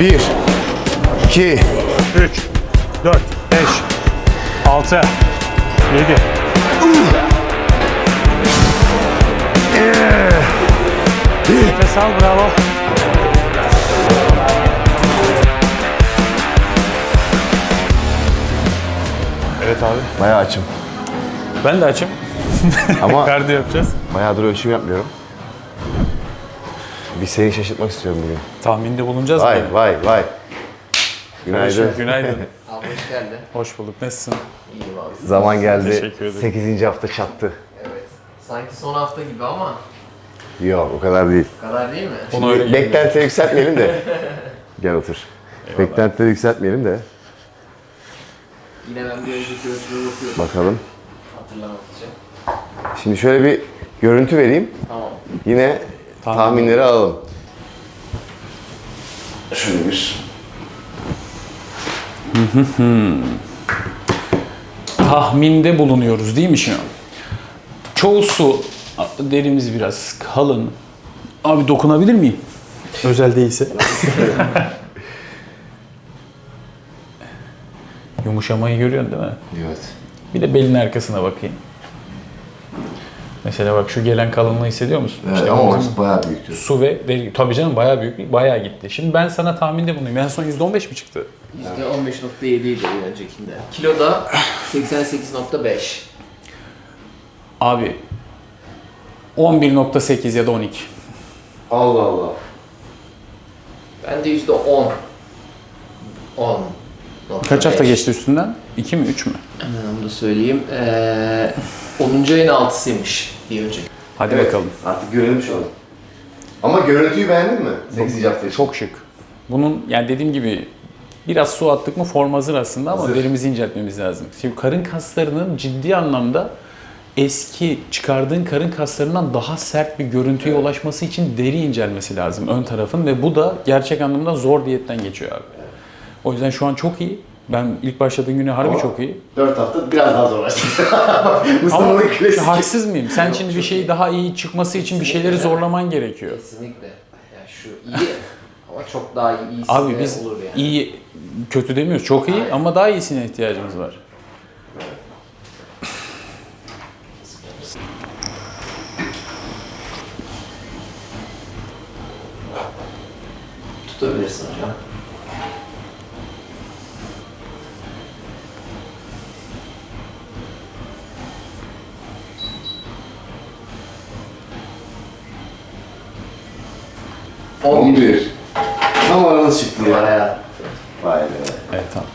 Bir, iki, 3, 4, 5, 6, 7. Nefes al bravo. Evet abi. bayağı açım. Ben de açım. Ama Kardiyo yapacağız. bayağıdır ölçüm yapmıyorum. Seni şaşırtmak istiyorum bugün. Tahminde bulunacağız Vay mı? vay vay. Günaydın. Günaydın. Abi hoş geldin. Hoş bulduk. Nasılsın? İyiyim abi. Zaman geldi. Teşekkür ederim. 8. hafta çattı. Evet. Sanki son hafta gibi ama Yok o kadar değil. o kadar değil mi? Onu öyle. Beklentileri yükseltmeyelim de. Gel otur. Beklentileri yükseltmeyelim de. Yine ben bir önceki ölçüme bakıyorum Bakalım. hatırlamak için. Şimdi şöyle bir görüntü vereyim. Tamam. Yine Tahmin. tahminleri alalım. Şöyle bir. tahminde bulunuyoruz değil mi şimdi? Çoğusu derimiz biraz kalın. Abi dokunabilir miyim? Özel değilse. Yumuşamayı görüyorsun değil mi? Evet. Bir de belin arkasına bakayım. Mesela bak şu gelen kalınlığı hissediyor musun? Evet İşte ama orası bayağı büyüktü. su ve deri. Tabii canım bayağı büyük, bayağı gitti. Şimdi ben sana tahminde bulunayım. En son %15 mi çıktı? %15.7 idi öncekinde. Kiloda 88.5. Abi 11.8 ya da 12. Allah Allah. Ben de %10. 10. Kaç hafta geçti üstünden? 2 mi 3 mü? Hemen onu da söyleyeyim. Ee, 10. ayın 6'sıymış bir önceki. Hadi Evet, bakalım. Artık görelim şu an. Ama görüntüyü beğendin mi? 8. hafta için. Çok şık. Bunun yani dediğim gibi biraz su attık mı form hazır aslında ama Hazır. derimizi inceltmemiz lazım. Şimdi karın kaslarının ciddi anlamda eski çıkardığın karın kaslarından daha sert bir görüntüye ulaşması için deri incelmesi lazım ön tarafın ve bu da gerçek anlamda zor diyetten geçiyor abi. O yüzden şu an çok iyi. Ben ilk başladığım güne harbi Ama çok iyi. 4 hafta biraz daha zorlaştı. Mustafa'nın klasik. haksız mıyım? Sen şimdi bir şeyi daha iyi çıkması için bir şeyleri zorlaman gerekiyor. Kesinlikle. Yani şu iyi ama çok daha iyi iyisi Abi biz olur yani. iyi, kötü demiyoruz. Çok iyi Aynen. ama daha iyisine ihtiyacımız var. Tutabilirsin hocam. 11. Tam aranız çıktı ya. Bayağı. Vay be. Evet tamam.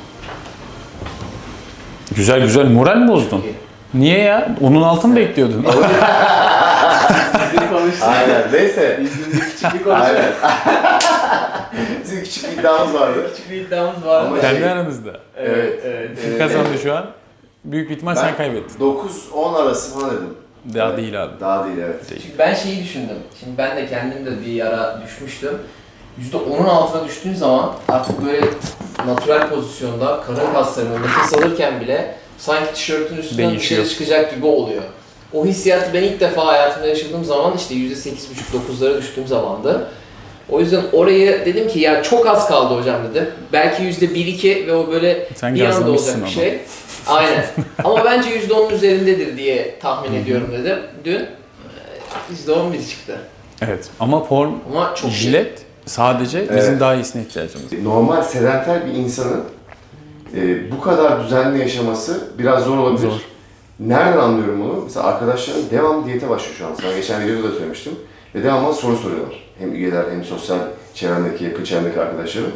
Güzel güzel. Moral mi bozdun? Niye ya? Onun altını bekliyordun. Aynen. Neyse. Bizim bir küçük bir. Aynen. Bizim küçük bir iddiamız vardı. Küçük bir iddiamız var Ama. Kendi şey- aranızda. Evet, evet. Kim evet. kazandı şu an? Büyük bir ihtimal sen kaybettin. 9-10 arası falan dedim. Daha Evet. değil abi. Daha değil evet. Çünkü ben şeyi düşündüm. Şimdi ben de kendim de bir ara düşmüştüm. %10'un altına düştüğün zaman artık böyle natural pozisyonda karın kaslarını nefes alırken bile sanki tişörtün üstünden Değişiyor. dışarı çıkacak gibi oluyor. O hissiyatı ben ilk defa hayatımda yaşadığım zaman işte %8,5-9'lara düştüğüm zamandı. O yüzden orayı dedim ki ya çok az kaldı hocam dedim. Belki %1-2 ve o böyle Sen bir anda olacak bir ama. şey. Aynen. Ama bence %10'un üzerindedir diye tahmin ediyorum dedim. Dün e, %11 çıktı. Evet. Ama form Ama çok iyi. jilet sadece bizim Evet. daha iyisine ihtiyacımız var. Normal sedanter bir insanın e, bu kadar düzenli yaşaması biraz zor olabilir. Zor. Nereden anlıyorum bunu? Mesela arkadaşlarım devamlı diyete başlıyor şu an. Sana geçen videoda da söylemiştim. Ve devamlı soru soruyorlar. Hem üyeler hem sosyal çevrendeki, yakın çevrendeki arkadaşlarım.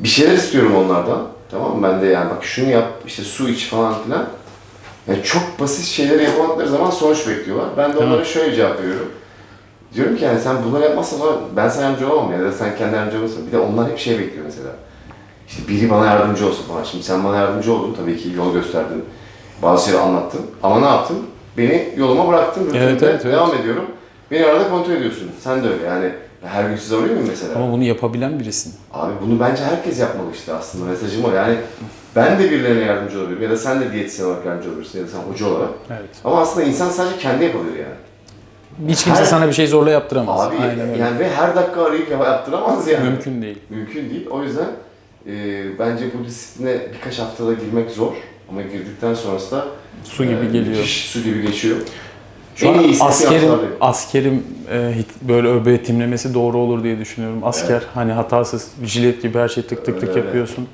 Bir şeyler istiyorum onlardan. Tamam mı? Ben de yani bak şunu yap, işte su iç falan filan. Yani çok basit şeyleri yapamadıkları zaman sonuç bekliyorlar. Ben de onlara şöyle cevap veriyorum. Diyorum ki yani sen bunları yapmazsan sonra ben sana yardımcı olamam ya da sen kendi yardımcı olursun. Bir de onlar hep şey bekliyor mesela. İşte biri bana yardımcı olsun falan. Şimdi sen bana yardımcı oldun tabii ki yol gösterdin. Bazı şeyleri anlattın. Ama ne yaptın? Beni yoluma bıraktın. Evet, rutinimde evet, evet. Devam ediyorum. Beni arada kontrol ediyorsun. Sen de öyle yani. Her gün size arıyor muyum mesela? Ama bunu yapabilen birisin. Abi bunu bence herkes yapmalı işte aslında mesajım o. Yani ben de birilerine yardımcı olabilirim ya da sen de diyetisyen olarak yardımcı olabilirsin ya da sen hoca olarak. Evet. Ama aslında insan sadece kendi yapabilir yani. hiç kimse Her- sana bir şey zorla yaptıramaz. Abi Aynen öyle. yani ve her dakika arayıp yaptıramaz yani. Mümkün değil. Mümkün değil. O yüzden e, bence bu disipline birkaç haftada girmek zor. Ama girdikten sonrası da Su gibi e, geliyor. müthiş su gibi geçiyor. Şu En an iyisi askerim, askerim e, böyle betimlemesi doğru olur diye düşünüyorum. Asker hani hatasız, jilet gibi her şeyi tık tık tık Öyle, yapıyorsun.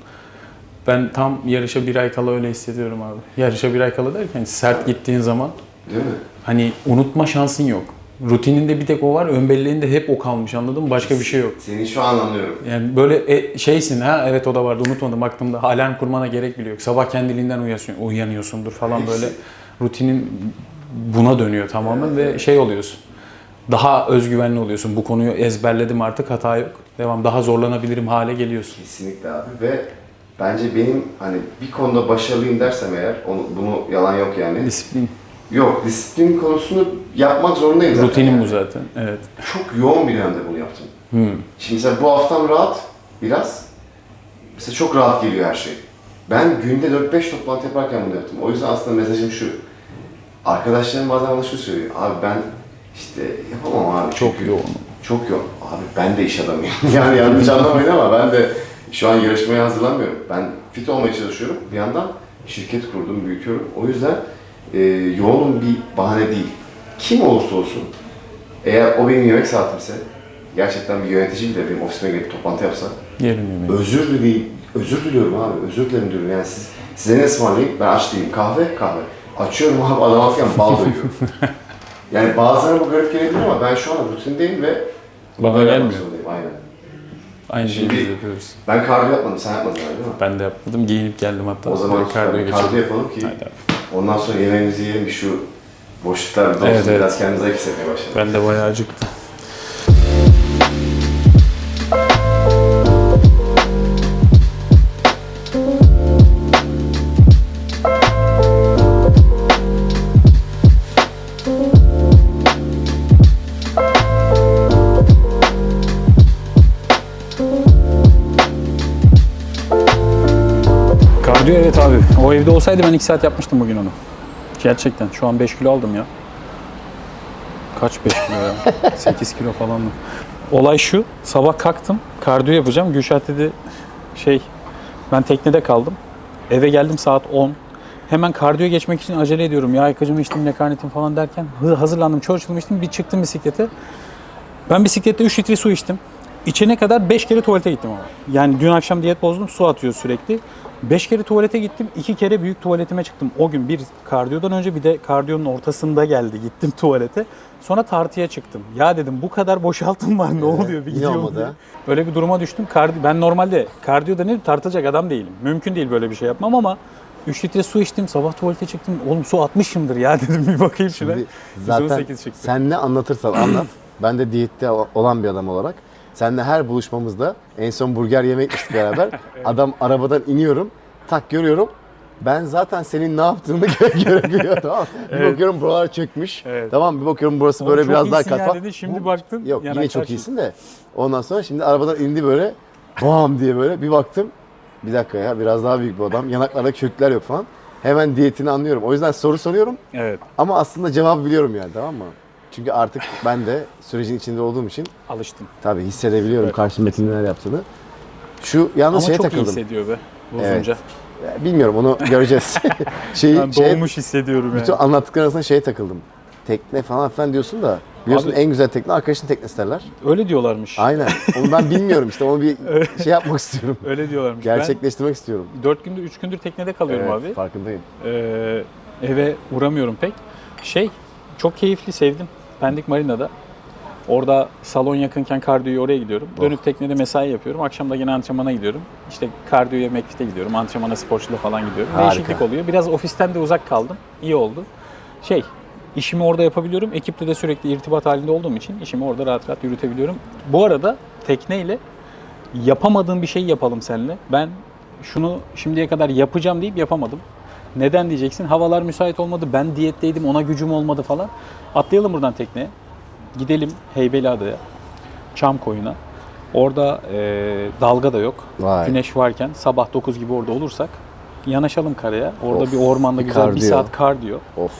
Ben tam yarışa bir ay kala öyle hissediyorum abi. Yarışa bir ay kala derken sert gittiğin zaman Değil mi? hani unutma şansın yok. Rutininde bir tek o var, ön belleğinde hep o kalmış anladın mı? Başka bir şey yok. Seni şu an anlıyorum. Yani böyle e, şeysin ha evet o da vardı unutmadım aklımda alarm kurmana gerek bile yok. Sabah kendiliğinden uyanıyorsundur falan Hepsi. böyle rutinin buna dönüyor tamamen ve şey oluyorsun. Daha özgüvenli oluyorsun. Bu konuyu ezberledim artık hata yok. Devam daha zorlanabilirim hale geliyorsun. Kesinlikle abi ve bence benim hani bir konuda başarılıyım dersem eğer onu, bunu yalan yok yani. Disiplin. Yok disiplin konusunu yapmak zorundayım zaten. Rutinim yani. bu zaten. Evet. Çok yoğun bir dönemde bunu yaptım. Hmm. Şimdi mesela bu haftam rahat biraz. Mesela çok rahat geliyor her şey. Ben günde 4-5 toplantı yaparken bunu yaptım. O yüzden aslında mesajım şu. Arkadaşlarım bazen bana şunu söylüyor. Abi ben işte yapamam abi. Çok çünkü yoğun. Çok yoğun. Abi ben de iş adamıyım. yani yanlış anlamayın ama ben de şu an yarışmaya hazırlanmıyorum. Ben fit olmaya çalışıyorum. Bir yandan şirket kurdum, büyütüyorum. O yüzden e, yoğunum bir bahane değil. Kim olursa olsun eğer o benim yemek saatimse gerçekten bir yönetici bile benim ofisime gelip toplantı yapsa Yerim yemeği. özür dileyim, özür diliyorum abi, özür dilerim diyorum. Yani siz, size ne ısmarlayayım? Ben aç değilim. Kahve, kahve. Açıyorum abi adam atken bal döküyor. yani bazılarına bu garip gelebilir ama ben şu an rutindeyim ve Bana böyle yapmak gelmiyor. zorundayım, Aynen. Aynı şeyi Şimdi- biz yapıyoruz. Ben kardiyo yapmadım, sen yapmadın herhalde değil mi? Ben de yapmadım. Giyinip geldim hatta. O zaman Böyle kardiyo kardiyo, yapalım ki Haydi abi. ondan sonra yemeğimizi yiyelim bir şu boşluklar bir dolsun Evet, evet. biraz kendimizi zayıf hissetmeye başlayalım. Ben de bayağı acıktım. Kardiyo evet abi. O evde olsaydı ben 2 saat yapmıştım bugün onu. Gerçekten. Şu an 5 kilo aldım ya. Kaç 5 kilo ya? 8 kilo falan. Olay şu. Sabah kalktım. Kardiyo yapacağım. Gülşah dedi şey ben teknede kaldım. Eve geldim saat 10. Hemen kardiyo geçmek için acele ediyorum. Ya yıkacımı içtim, lekanetim falan derken hazırlandım. Churchill'ımı içtim. Bir çıktım bisiklete. Ben bisiklette 3 litre su içtim. İçene kadar 5 kere tuvalete gittim ama. Yani dün akşam diyet bozdum. Su atıyor sürekli. 5 kere tuvalete gittim. 2 kere büyük tuvaletime çıktım. O gün bir kardiyodan önce bir de kardiyonun ortasında geldi. Gittim tuvalete. Sonra tartıya çıktım. Ya dedim bu kadar boşaltım var ne oluyor bir yine gidiyor olmadı diye. ha. Öyle bir duruma düştüm. Kardi ben normalde kardiyoda ne tartılacak adam değilim. Mümkün değil böyle bir şey yapmam ama 3 litre su içtim. Sabah tuvalete çıktım. Oğlum su atmışımdır ya dedim bir bakayım şuna. Şimdi zaten 118 çıktı. sen ne anlatırsan anlat. ben de diyette olan bir adam olarak. Seninle her buluşmamızda en son burger yemek gitmiştik beraber. Adam arabadan iniyorum. Tak görüyorum. Ben zaten senin ne yaptığını gö- görebiliyor tamam? Bir Evet. bakıyorum buralar çökmüş. Evet. Tamam bir bakıyorum burası Oğlum böyle biraz daha iyisin ya kafa. dedi, şimdi Bu- baktın, Yok yine çok karşı. iyisin de. Ondan sonra şimdi arabadan indi böyle. Bam diye böyle bir baktım. Bir dakika ya biraz daha büyük bir adam. Yanaklarda kökler yok falan. Hemen diyetini anlıyorum. O yüzden soru soruyorum. Evet. Ama aslında cevabı biliyorum yani tamam mı? Çünkü artık ben de sürecin içinde olduğum için Alıştım. tabii hissedebiliyorum Evet. karşımdakinin neler yaptığını. Şu yalnız Ama şeye çok iyi takıldım. hissediyor be. Bozunca. Evet. Bilmiyorum onu göreceğiz. Şeyi, Ben şey, doğmuş hissediyorum bütün yani. anlattıkların arasında şeye takıldım. Tekne falan filan diyorsun da biliyorsun Abi- en güzel tekne arkadaşın teknesi derler. Öyle diyorlarmış. Aynen. Onu ben bilmiyorum işte onu bir şey yapmak istiyorum. Öyle diyorlarmış. Gerçekleştirmek istiyorum. Ben 4 gündür 3 gündür teknede kalıyorum Evet, abi. farkındayım. Ee, eve uğramıyorum pek. Şey çok keyifli sevdim. Pendik Marina'da. Orada salon yakınken kardiyoya oraya gidiyorum. Oh. Dönüp teknede mesai yapıyorum. Akşam da yine antrenmana gidiyorum. İşte kardiyoya McFit'e gidiyorum. Antrenmana sporçuyla falan gidiyorum. Harika. Değişiklik oluyor. Biraz ofisten de uzak kaldım. İyi oldu. Şey işimi orada yapabiliyorum. Ekiple de sürekli irtibat halinde olduğum için işimi orada rahat rahat yürütebiliyorum. Bu arada tekneyle yapamadığım bir şey yapalım seninle. Ben şunu şimdiye kadar yapacağım deyip yapamadım. Neden diyeceksin? Havalar müsait olmadı. Ben diyetteydim. Ona gücüm olmadı falan. Atlayalım buradan tekneye. Gidelim Heybeliada'ya. Çam koyuna. Orada e, dalga da yok. Vay. Güneş varken sabah 9 gibi orada olursak yanaşalım karaya. Orada Of, bir ormanda bir güzel bir saat kardiyo. Of.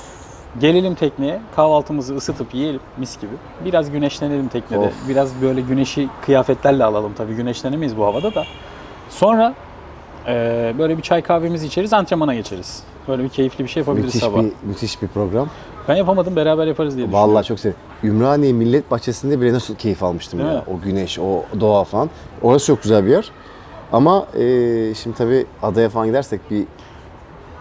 Gelelim tekneye, kahvaltımızı ısıtıp yiyelim mis gibi. Biraz güneşlenelim teknede. Of. Biraz böyle güneşi kıyafetlerle alalım tabii. Güneşlenemeyiz bu havada da. Sonra eee, böyle bir çay kahvemizi içeriz, antrenmana geçeriz. Böyle bir keyifli bir şey yapabiliriz Müthiş sabah. bir, müthiş bir program. Ben yapamadım, beraber yaparız diye düşünüyorum. Vallahi çok sevindim. Ümraniye Millet Bahçesi'nde bile nasıl keyif almıştım Değil ya. mi? O güneş, o doğa falan. Orası çok güzel bir yer. Ama e, şimdi tabii adaya falan gidersek bir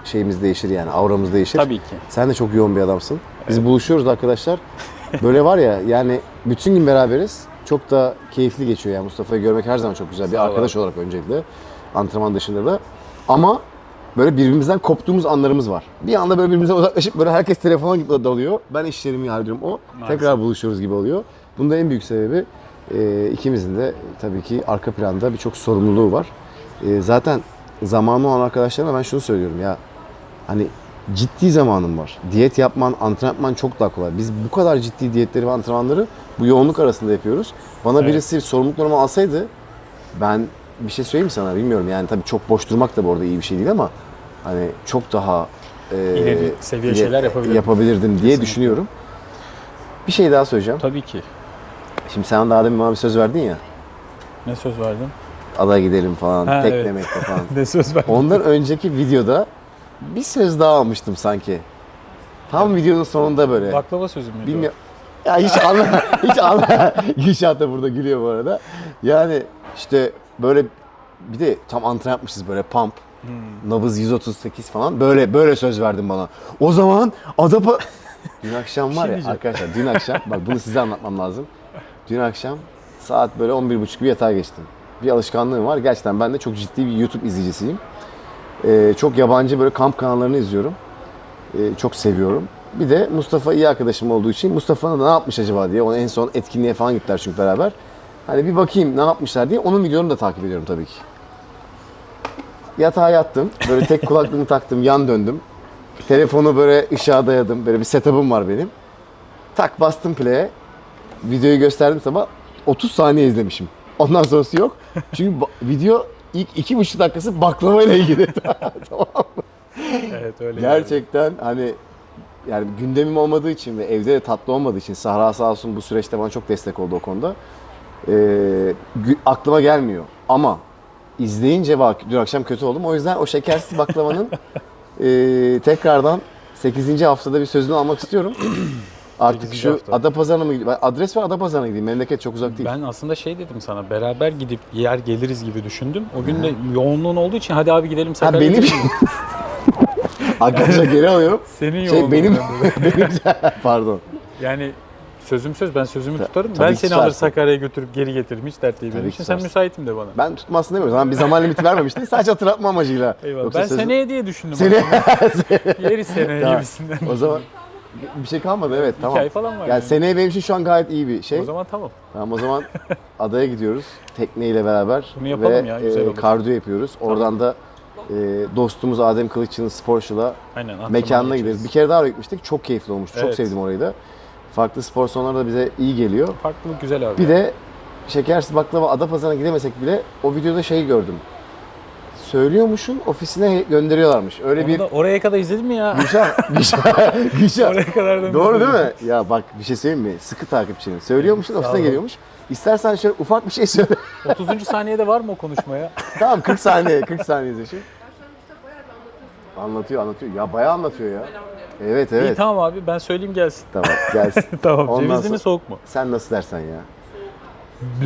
şeyimiz değişir yani. Auramız değişir. Tabii ki. Sen de çok yoğun bir adamsın. Biz buluşuyoruz arkadaşlar. Böyle var ya yani bütün gün beraberiz. Çok da keyifli geçiyor yani Mustafa'yı görmek her zaman çok güzel. Bir Sağ arkadaş olarak öncelikle. Antrenman dışında da. Ama böyle birbirimizden koptuğumuz anlarımız var. Bir anda böyle birbirimizden uzaklaşıp böyle herkes telefona gidip dalıyor. Ben işlerimi hallediyorum o. Maalesef. Tekrar buluşuyoruz gibi oluyor. Bunun da en büyük sebebi e, ikimizin de tabii ki arka planda birçok sorumluluğu var. E, zaten zamanı olan arkadaşlarıma ben şunu söylüyorum ya hani ciddi zamanım var. Diyet yapman, antrenman çok daha kolay. Biz bu kadar ciddi diyetleri ve antrenmanları bu yoğunluk arasında yapıyoruz. Bana Evet. birisi sorumluluklarımı alsaydı ben bir şey söyleyeyim sana bilmiyorum. Yani tabii çok boş durmak da bu arada iyi bir şey değil ama hani çok daha e, İleri seviye şeyler yapabilirim. yapabilirdim diye Kesinlikle. düşünüyorum. Bir şey daha söyleyeceğim. Tabii ki. Şimdi sen daha demin bana bir söz verdin ya. Ne söz verdin? Adaya gidelim falan, Ha, teklemekte falan. Ne söz verdin? Ondan önceki videoda bir söz daha almıştım sanki. Tam videonun sonunda böyle. Baklava sözü müydü? Bilmiyorum. Ya hiç anla, hiç anla. Gülşah da burada gülüyor bu arada. Yani işte böyle bir de tam antrenman yapmışız böyle pump. Hmm. Nabız 138 falan. Böyle böyle söz verdin bana. O zaman Adapa... Dün akşam var şey ya diyeceğim. arkadaşlar dün akşam bak bunu size anlatmam lazım. Dün akşam saat böyle 11.30 gibi yatağa geçtim. Bir alışkanlığım var. Gerçekten ben de çok ciddi bir YouTube izleyicisiyim. Ee, çok yabancı böyle kamp kanallarını izliyorum. Ee, çok seviyorum. Bir de Mustafa iyi arkadaşım olduğu için Mustafa'nın da ne yapmış acaba diye. Onu en son etkinliğe falan gittiler çünkü beraber. Hani bir bakayım ne yapmışlar diye onun videolarını da takip ediyorum tabii ki. Yatağa yattım. Böyle tek kulaklığımı taktım, yan döndüm. Telefonu böyle ışığa dayadım. Böyle bir setup'ım var benim. Tak bastım play'e. Videoyu gösterdim sabah. 30 saniye izlemişim. Ondan sonrası yok. Çünkü video ilk iki buçuk dakikası baklava ile ilgili. tamam mı? Evet öyle. Gerçekten hani yani gündemim olmadığı için ve evde de tatlı olmadığı için Sahra sağ olsun bu süreçte bana çok destek oldu o konuda. Gü- aklıma gelmiyor. Ama izleyince bak dün akşam kötü oldum. O yüzden o şekersiz baklavanın ee, tekrardan 8. haftada bir sözünü almak istiyorum. Artık 8. şu hafta. Adapazarı'na mı gideyim? Adres var Adapazarı'na gideyim. Memleket çok uzak değil. Ben aslında şey dedim sana beraber gidip yer geliriz gibi düşündüm. O gün de yoğunluğun olduğu için hadi abi gidelim Ha Sakarya benim. Arkadaşlar geri alıyorum. Senin Şey benim benim pardon. Yani sözüm söz ben sözümü Ta- tutarım. tabii Ben ki seni alır tutarsın. Sakarya'ya götürüp geri getiririm hiç dert değil benim ki için. Sen tutarsın. müsaitim de bana. Ben tutmasını demiyorum. Zaman bir zaman limiti vermemiştin. Sadece hatırlatma amacıyla. Eyvallah. Ben sözüm- seneye diye düşündüm. Seni... Yeri seneye Tamam. gibisinden. o zaman bir şey kalmadı evet tamam. ay falan var Yani yani. seneye benim için şu an gayet iyi bir şey. O zaman tamam. Tamam o zaman adaya gidiyoruz tekneyle beraber Bunu yapalım ve ya, güzel e, olur. kardiyo yapıyoruz. Oradan da e, dostumuz Adem Kılıççı'nın sporşula Aynen. antrenmana mekanına geçeriz. gideriz. Bir kere daha oraya gitmiştik. Çok keyifli olmuştu. Çok Evet. sevdim orayı da. Farklı spor salonları da bize iyi geliyor. Farklılık güzel abi. Bir de şekersiz baklava Adapazarı'na gidemesek bile o videoda şey gördüm. Söylüyormuşum ofisine gönderiyorlarmış. Öyle Onu bir da oraya kadar izledin mi ya? Gülşah, Gülşah, Gülşah. oraya kadar da Doğru değil mi? Ya bak bir şey söyleyeyim mi? Sıkı takipçinin. Söylüyormuşsun ofisine geliyormuş. İstersen şöyle ufak bir şey söyle. 30. saniyede var mı o konuşmaya? tamam 40 saniye, 40 saniye izle şimdi. Anlatıyor, anlatıyor. Ya bayağı anlatıyor ya. Evet, İyi evet. tamam abi ben söyleyeyim gelsin. Tamam, gelsin. tamam. Ondan Cevizli sonra- mi soğuk mu? Sen nasıl dersen ya.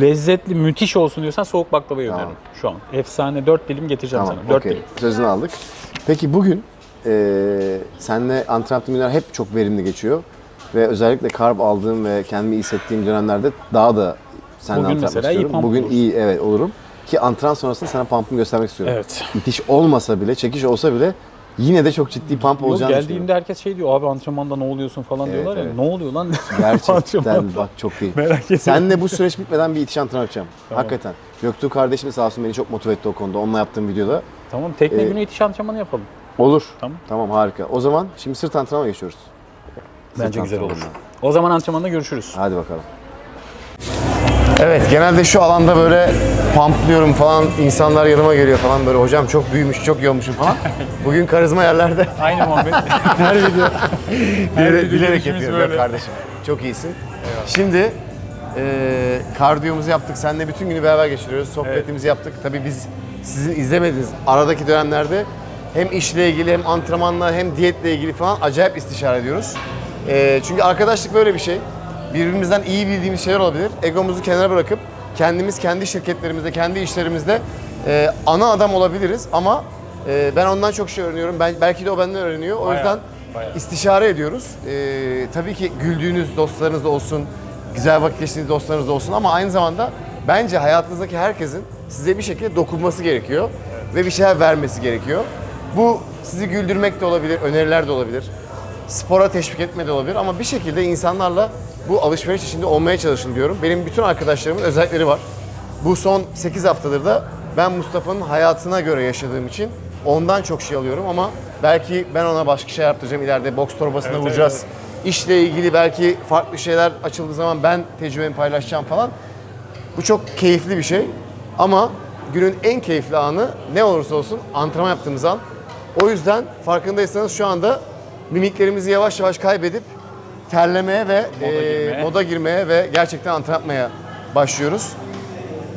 Lezzetli, müthiş olsun diyorsan soğuk baklava Tamam. öneririm şu an. Efsane 4 dilim getireceğim Tamam, sana. 4 okey. dilim. Sözünü aldık. Peki bugün eee senle antrenmanlar hep çok verimli geçiyor. Ve özellikle karb aldığım ve kendimi iyi hissettiğim dönemlerde daha da seninle Bugün antrenman mesela iyi istiyorum. pump Bugün olursun. iyi evet olurum. Ki antrenman sonrasında sana pump'ımı göstermek istiyorum. Evet. İtiş olmasa bile, çekiş olsa bile yine de çok ciddi pump Yok, olacağını geldiğimde herkes şey diyor abi antrenmanda ne oluyorsun falan Evet, diyorlar ya. evet. Ne oluyor lan? Gerçekten Antrenmanda. bak çok iyi. Merak etme. Senle bu süreç bitmeden bir itiş antrenman yapacağım. Tamam. Hakikaten. Göktuğ kardeşim sağ olsun beni çok motive etti o konuda. Onunla yaptığım videoda. Tamam tekne Ee, günü itiş antrenmanı yapalım. Olur. Tamam. Tamam harika. O zaman şimdi sırt antrenmana geçiyoruz. Bence Sırt güzel olur. antrenmanına. O zaman antrenmanda görüşürüz. Hadi bakalım. Evet genelde şu alanda böyle pamplıyorum falan insanlar yanıma geliyor falan böyle hocam çok büyümüş çok iyi olmuşum falan. Bugün karizma yerlerde. Aynı muhabbet. Her video. Her bilerek, video bilerek yapıyorum böyle. Kardeşim. Çok iyisin. Şimdi e, kardiyomuzu yaptık. Seninle bütün günü beraber geçiriyoruz. Sohbetimizi yaptık. Tabii biz sizin izlemediğiniz aradaki dönemlerde hem işle ilgili hem antrenmanla hem diyetle ilgili falan acayip istişare ediyoruz. E, çünkü arkadaşlık böyle bir şey. Birbirimizden iyi bildiğimiz şeyler olabilir. Egomuzu kenara bırakıp kendimiz kendi şirketlerimizde, kendi işlerimizde e, ana adam olabiliriz ama e, ben ondan çok şey öğreniyorum. Ben, belki de o benden öğreniyor. O Bayağı, yüzden bayağı. istişare ediyoruz. Ee, tabii ki güldüğünüz dostlarınız da olsun, güzel vakit geçirdiğiniz dostlarınız da olsun ama aynı zamanda bence hayatınızdaki herkesin size bir şekilde dokunması gerekiyor ve bir şeyler vermesi gerekiyor. Bu sizi güldürmek de olabilir, öneriler de olabilir, spora teşvik etme de olabilir ama bir şekilde insanlarla bu alışveriş içinde olmaya çalışın diyorum. Benim bütün arkadaşlarımın özellikleri var. Bu son 8 haftadır da ben Mustafa'nın hayatına göre yaşadığım için ondan çok şey alıyorum ama belki ben ona başka şey yaptıracağım ileride boks torbasına Evet, vuracağız. İşle ilgili belki farklı şeyler açıldığı zaman ben tecrübemi paylaşacağım falan. Bu çok keyifli bir şey ama günün en keyifli anı ne olursa olsun antrenman yaptığımız an. O yüzden farkındaysanız şu anda mimiklerimizi yavaş yavaş kaybedip terlemeye ve Moda eee, girmeye. moda girmeye ve gerçekten antrenman yapmaya başlıyoruz.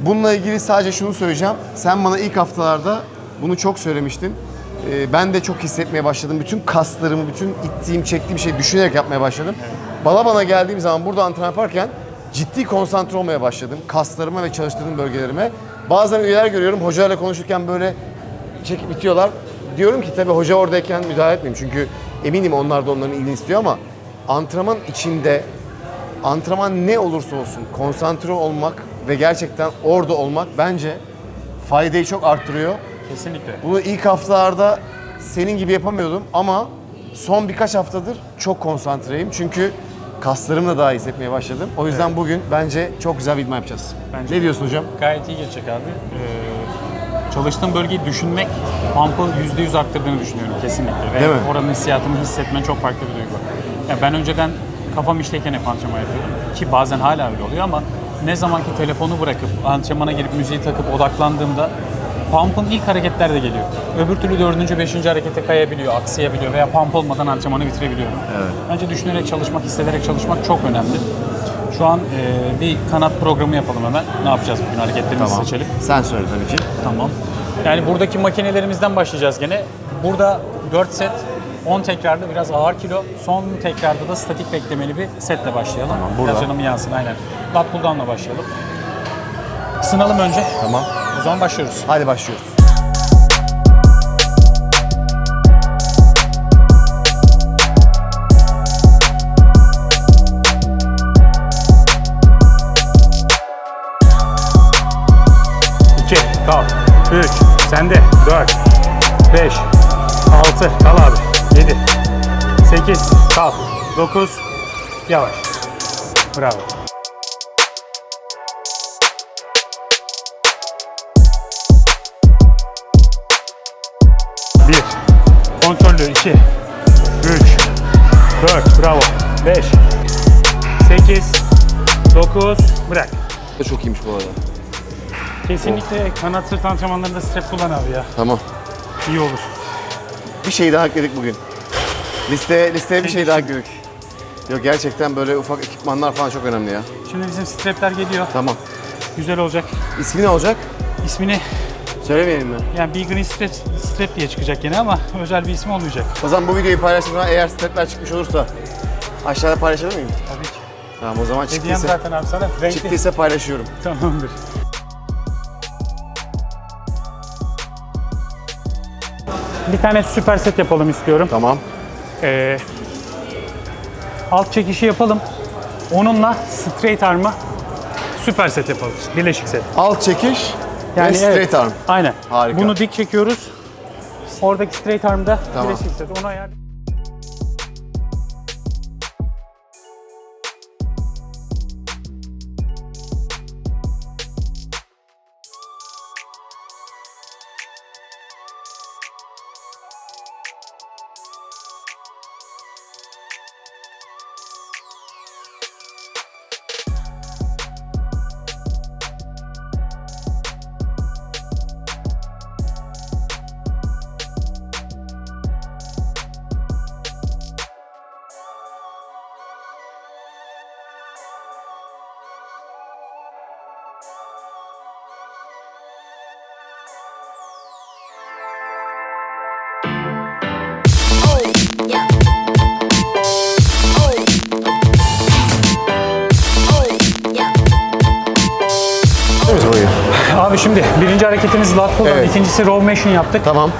Bununla ilgili sadece şunu söyleyeceğim. Sen bana ilk haftalarda bunu çok söylemiştin. Ee, ben de çok hissetmeye başladım. Bütün kaslarımı, bütün ittiğim, çektiğim şey düşünerek yapmaya başladım. Balabana geldiğim zaman burada antrenman yaparken ciddi konsantre olmaya başladım. Kaslarıma ve çalıştırdığım bölgelerime. Bazen üyeler görüyorum hocayla konuşurken böyle çekip bitiyorlar. Diyorum ki tabii hoca oradayken müdahale etmeyeyim. Çünkü eminim onlar da onların iyiliğini istiyor ama antrenman içinde antrenman ne olursa olsun konsantre olmak ve gerçekten orada olmak bence faydayı çok arttırıyor. Kesinlikle. Bunu ilk haftalarda senin gibi yapamıyordum ama son birkaç haftadır çok konsantreyim. Çünkü kaslarımı da daha iyi hissetmeye başladım. O yüzden bugün bence çok güzel bir idman yapacağız. Bence ne diyorsun hocam? Gayet iyi gelecek abi. Ee, çalıştığın bölgeyi düşünmek pump'ı %100 arttırdığını düşünüyorum kesinlikle. Ve Değil mi? oranın hissiyatını hissetmen çok farklı bir duygu. Yani ben önceden kafam işteyken hep antrenman yapıyordum. Ki bazen hala öyle oluyor ama ne zaman ki telefonu bırakıp antrenmana girip müziği takıp odaklandığımda pump'ın ilk hareketler de geliyor. Öbür türlü dördüncü, beşinci harekete kayabiliyor, aksayabiliyor veya pump olmadan antrenmanı bitirebiliyorum. Evet. Bence düşünerek çalışmak, hissederek çalışmak çok önemli. Şu an e, bir kanat programı yapalım hemen. Ne yapacağız bugün hareketlerimizi seçelim. Sen söyle tabii ki. Tamam. Yani buradaki makinelerimizden başlayacağız gene. Burada 4 set 10 tekrarlı biraz ağır kilo. Son tekrarda da statik beklemeli bir setle başlayalım. Tamam, burada. Biraz canım yansın aynen. Lat pulldown'la başlayalım. Isınalım önce. Tamam. O zaman başlıyoruz. Hadi başlıyoruz. İki, kal. Üç, sende. Dört, beş, altı, kal abi. Yedi, sekiz, kal. Dokuz, yavaş. Bravo. Bir, kontrollü. iki, üç, dört, bravo. Beş, sekiz, dokuz, bırak. Da çok iyiymiş bu arada. Kesinlikle kanat sırt antrenmanlarında strap kullan abi ya. Tamam. İyi olur. Bir şey daha ekledik bugün. Liste listeye bir şey daha ekledik. Yok gerçekten böyle ufak ekipmanlar falan çok önemli ya. Şimdi bizim strapler geliyor. Tamam. Güzel olacak. İsmi ne olacak? İsmini Söylemeyelim mi? yani Big Green Strap, Strap diye çıkacak yine ama özel bir ismi olmayacak. O zaman bu videoyu paylaştığım zaman eğer stepler çıkmış olursa aşağıda paylaşabilir miyim? Tabii ki. Tamam o zaman Hediyem çıktıysa, zaten abi sana. Renkli. çıktıysa paylaşıyorum. Tamamdır. Bir tane süper set yapalım istiyorum. Tamam. Ee, alt çekişi yapalım. Onunla straight arm'ı süper set yapalım. Birleşik set. Alt çekiş Yani ve straight evet. arm. Aynen. Harika. Bunu dik çekiyoruz. Oradaki straight arm'da Tamam. birleşik set. Onu ayar. Şimdi birinci hareketimiz lat pull down, Evet. ikincisi row machine yaptık. Tamam.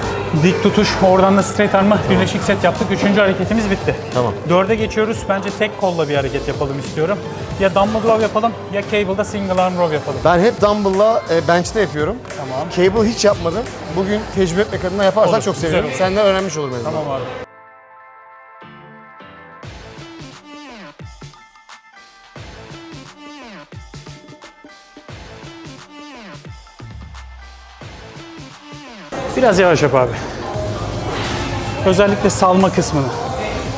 Dik tutuş, oradan da straight arm'a birleşik set yaptık. Üçüncü hareketimiz bitti. Tamam. Dörde geçiyoruz. Bence tek kolla bir hareket yapalım istiyorum. Ya dumbbell row yapalım ya cable'da single arm row yapalım. Ben hep dumbbell'la e, bench'te yapıyorum. Tamam. Cable hiç yapmadım. Bugün tecrübe etmek adına yaparsak Olur, çok güzel sevinirim. olur. Senden öğrenmiş olurum en azından. Tamam abi. Biraz yavaş yap abi. Özellikle salma kısmını.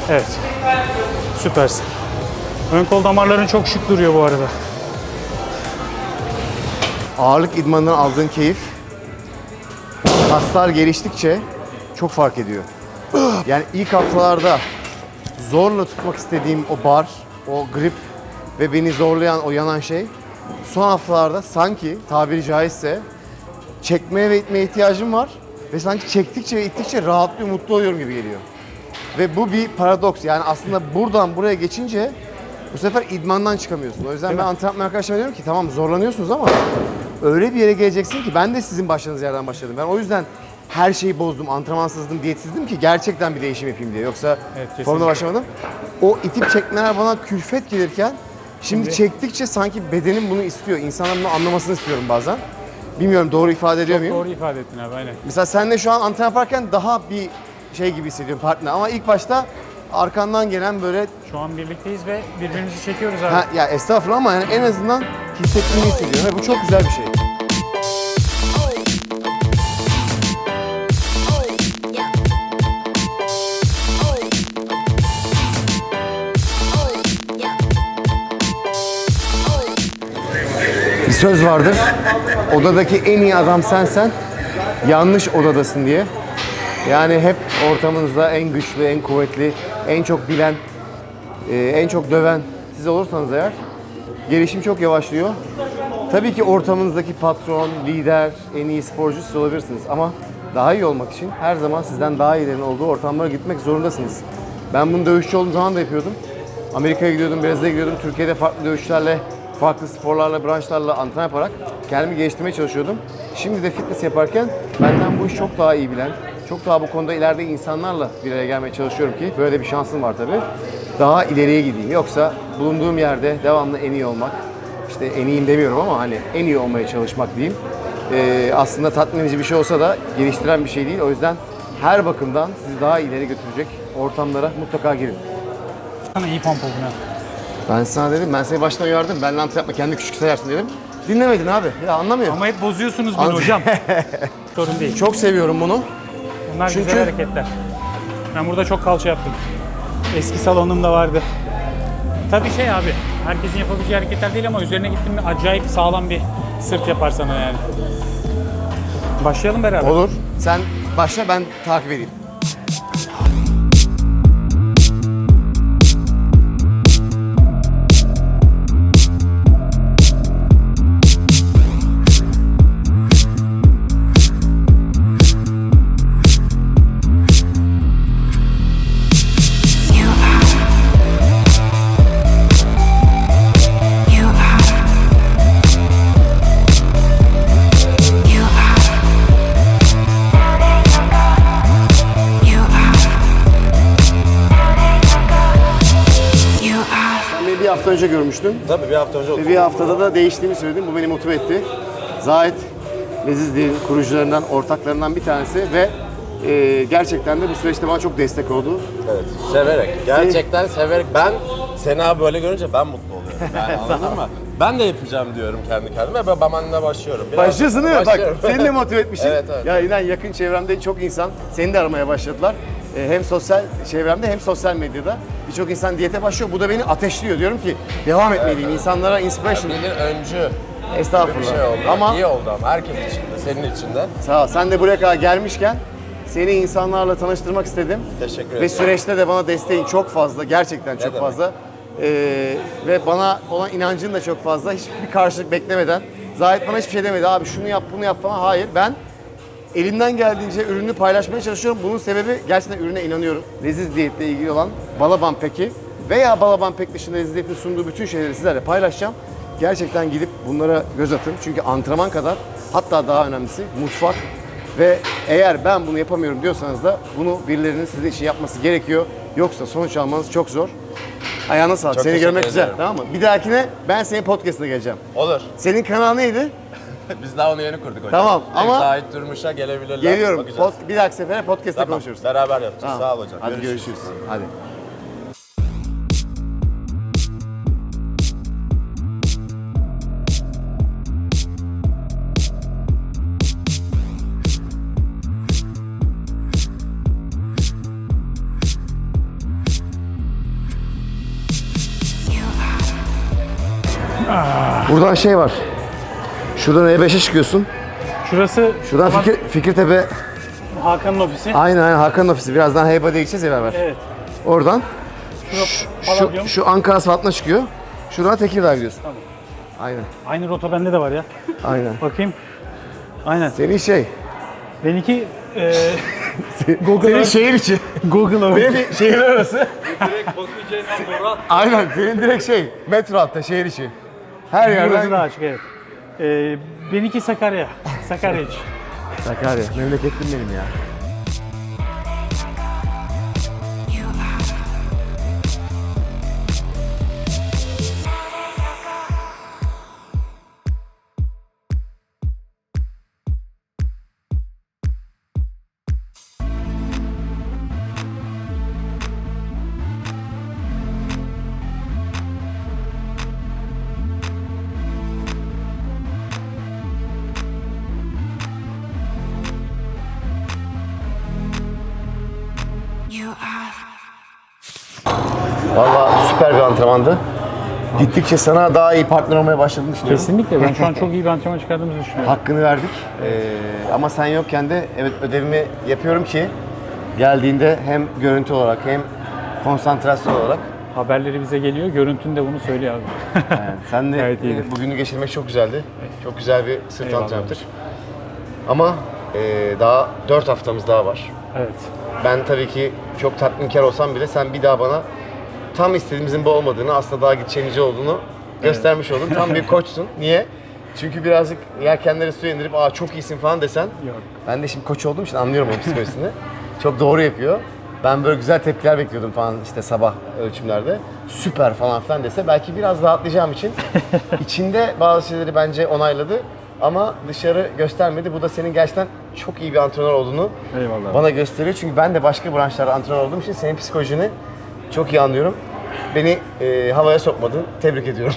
Evet. Süpersin. Ön kol damarların çok şık duruyor bu arada. Ağırlık idmanından aldığın keyif kaslar geliştikçe çok fark ediyor. Yani ilk haftalarda zorla tutmak istediğim o bar, o grip ve beni zorlayan o yanan şey son haftalarda sanki tabiri caizse çekmeye ve itmeye ihtiyacım var ve sanki çektikçe ve ittikçe rahatlıyor, mutlu oluyorum gibi geliyor. Ve bu bir paradoks. Yani aslında buradan buraya geçince bu sefer idmandan çıkamıyorsun. O yüzden ben antrenman arkadaşlarıma diyorum ki tamam zorlanıyorsunuz ama öyle bir yere geleceksin ki ben de sizin başladığınız yerden başladım. Ben o yüzden her şeyi bozdum, antrenmansızdım, diyetsizdim ki gerçekten bir değişim yapayım diye. Yoksa Evet, formda başlamadım. O itip çekmeler bana külfet gelirken şimdi, çektikçe sanki bedenim bunu istiyor. İnsanların bunu anlamasını istiyorum bazen. Bilmiyorum doğru ifade ediyor muyum? Doğru ifade ettin abi aynen. Mesela sen de şu an antrenman yaparken daha bir şey gibi hissediyorum partner ama ilk başta arkandan gelen böyle Şu an birlikteyiz ve birbirimizi çekiyoruz abi. ha, ya estağfurullah ama yani en azından hissettiğini hissediyorum ve bu çok güzel bir şey. Söz vardır. Odadaki en iyi adam sensen, yanlış odadasın diye. Yani hep ortamınızda en güçlü, en kuvvetli, en çok bilen, e, en çok döven siz olursanız eğer gelişim çok yavaşlıyor. Tabii ki ortamınızdaki patron, lider, en iyi sporcu siz olabilirsiniz ama daha iyi olmak için her zaman sizden daha iyilerin olduğu ortamlara gitmek zorundasınız. Ben bunu dövüşçü olduğum zaman da yapıyordum. Amerika'ya gidiyordum, Brezilya'ya gidiyordum. Türkiye'de farklı dövüşlerle, farklı sporlarla, branşlarla antrenman yaparak kendimi geliştirmeye çalışıyordum. Şimdi de fitness yaparken benden bu işi çok daha iyi bilen, çok daha bu konuda ileride insanlarla bir araya gelmeye çalışıyorum ki böyle bir şansım var tabii. Daha ileriye gideyim. Yoksa bulunduğum yerde devamlı en iyi olmak, işte en iyiyim demiyorum ama hani en iyi olmaya çalışmak diyeyim. Ee, aslında tatmin edici bir şey olsa da geliştiren bir şey değil. O yüzden her bakımdan sizi daha ileri götürecek ortamlara mutlaka girin. Sana iyi pomp oldun ha. Ben sana dedim, ben seni baştan uyardım. Benle antrenman yapma, kendi küçük sayarsın dedim. Dinlemedin abi. Ya anlamıyor. Ama hep bozuyorsunuz beni hocam. Sorun değil. Çok seviyorum bunu. Bunlar Çünkü- güzel hareketler. Ben burada çok kalça yaptım. Eski salonumda vardı. Tabii şey abi, herkesin yapabileceği hareketler değil ama üzerine gittim mi acayip sağlam bir sırt yapar sana yani. Başlayalım beraber. Olur. Sen başla, ben takip edeyim. Önce görmüştün. Tabii bir hafta önce Ve bir haftada da değiştiğimi söyledim. Bu beni motive etti. Zahit Lezizli'nin kurucularından, ortaklarından bir tanesi ve e, gerçekten de bu süreçte bana çok destek oldu. Evet, severek. Gerçekten severek. Ben seni abi böyle görünce ben mutlu oluyorum. Yani anladın mı? Ben de yapacağım diyorum kendi kendime ve anne başlıyorum. Biraz- Başlıyorsun değil mi? Bak Başlıyorum. seni de motive etmişim. Evet, evet. Ya inan yakın çevremde çok insan seni de aramaya başladılar. E, hem sosyal çevremde hem sosyal medyada. Birçok insan diyete başlıyor. Bu da beni ateşliyor. Diyorum ki devam etmeliyim. İnsanlara inspiration. Bilin öncü bir Estağfurullah. şey oldu. Ama iyi oldu ama herkes için de, senin için de. sağ ol. Sen de buraya kadar gelmişken seni insanlarla tanıştırmak istedim. Teşekkür Ve ederim. süreçte de bana desteğin çok fazla, gerçekten çok demek. fazla. Ee, ve bana olan inancın da çok fazla. Hiçbir karşılık beklemeden. Zahit bana hiçbir şey demedi. Abi şunu yap, bunu yap falan. Hayır. Ben elimden geldiğince ürünü paylaşmaya çalışıyorum. Bunun sebebi gerçekten ürüne inanıyorum. Leziz diyetle ilgili olan Balaban Pek'i veya Balaban Pek dışında Leziz Diyet'in sunduğu bütün şeyleri sizlerle paylaşacağım. Gerçekten gidip bunlara göz atın. Çünkü antrenman kadar Hatta daha önemlisi mutfak. Ve eğer ben bunu yapamıyorum diyorsanız da bunu birilerinin sizin için yapması gerekiyor. Yoksa sonuç almanız çok zor. Ayağına sağlık. Çok Seni teşekkür görmek güzel ederim. tamam mı? Bir dahakine ben senin podcast'ına geleceğim. Olur. Senin kanal neydi? Biz daha onu yeni kurduk hocam. Tamam, ama- Sait Durmuş'a gelebilirler. Geliyorum. Bakacağız. Pod- bir dahaki sefere podcast'ta Tamam, konuşuruz. Beraber yapacağız. Tamam. Sağ ol hocam. Hadi görüşürüz. Hadi. Buradan şey var. Şuradan E5'e çıkıyorsun. Şurası Şuradan Fikir, Fikirtepe. Hakan'ın ofisi. Aynen aynen Hakan'ın ofisi. Birazdan Heybadi'ye gideceğiz ya beraber. Evet. Oradan şu, Palladium. şu Ankara asfaltına çıkıyor. Şuradan Tekirdağ'a gidiyorsun. Tamam. Aynen. Aynı rota bende de var ya. Aynen. Bakayım. Aynen. Senin şey. Benimki e, Senin şehir içi. Google Earth. Benim şehir arası. Aynen. Senin direkt şey. Metro hatta şehir içi. Her Burası yerden. da açık evet. E, benimki Sakarya. Sakarya. Sakarya. Memleketim benim ya. Gittikçe sana daha iyi partner olmaya başladığını düşünüyorum. Kesinlikle. Ben şu an çok iyi bir antrenman çıkardığımızı düşünüyorum. Hakkını verdik. Ee, ama sen yokken de evet ödevimi yapıyorum ki geldiğinde hem görüntü olarak hem konsantrasyon olarak Haberleri bize geliyor. Görüntün de bunu söylüyor abi. yani sen de Gayet iyiydi. e, bugünü geçirmek çok güzeldi. Çok güzel bir sırt Eyvallah. antrenmanıdır. Ama e, daha 4 haftamız daha var. evet. Ben tabii ki çok tatminkar olsam bile sen bir daha bana tam istediğimizin bu olmadığını, aslında daha gideceğimiz yol olduğunu göstermiş oldun. Tam bir koçsun. Niye? Çünkü birazcık yelkenleri suya indirip aa çok iyisin falan desen Yok. ben de şimdi koç olduğum için anlıyorum o psikolojisini. çok doğru yapıyor. Ben böyle güzel tepkiler bekliyordum falan işte sabah ölçümlerde. Süper falan filan dese belki biraz rahatlayacağım için içinde bazı şeyleri bence onayladı ama dışarı göstermedi. Bu da senin gerçekten çok iyi bir antrenör olduğunu Eyvallah. bana gösteriyor. Çünkü ben de başka branşlarda antrenör olduğum için senin psikolojini çok iyi anlıyorum. Beni e, havaya sokmadın. Tebrik ediyorum.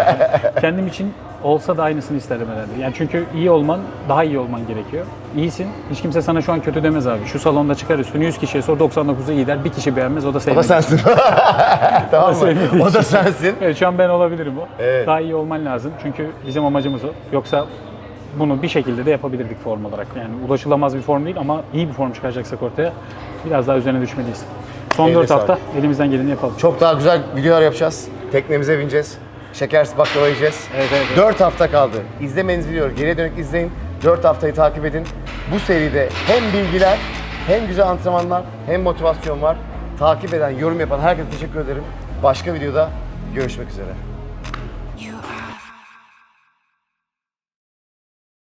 Kendim için olsa da aynısını isterdim herhalde. Yani çünkü iyi olman, daha iyi olman gerekiyor. İyisin. Hiç kimse sana şu an kötü demez abi. Şu salonda çıkar üstünü 100 kişiye sor 99'u iyi der. Bir kişi beğenmez o da o da sensin. tamam mı? sevmediği O da için. sensin. Evet şu an ben olabilirim o. Evet. Daha iyi olman lazım. Çünkü bizim amacımız o. Yoksa bunu bir şekilde de yapabilirdik form olarak. Yani ulaşılamaz bir form değil ama iyi bir form çıkaracaksak ortaya biraz daha üzerine düşmeliyiz. Son Eline 4 hafta sağlık. elimizden geleni yapalım. Çok daha güzel videolar yapacağız. Teknemize bineceğiz. Şekersiz baklava yiyeceğiz. Evet, evet, evet. 4 hafta kaldı. İzlemenizi biliyorum. Geriye dönük izleyin. 4 haftayı takip edin. Bu seride hem bilgiler, hem güzel antrenmanlar, hem motivasyon var. Takip eden, yorum yapan herkese teşekkür ederim. Başka videoda görüşmek üzere.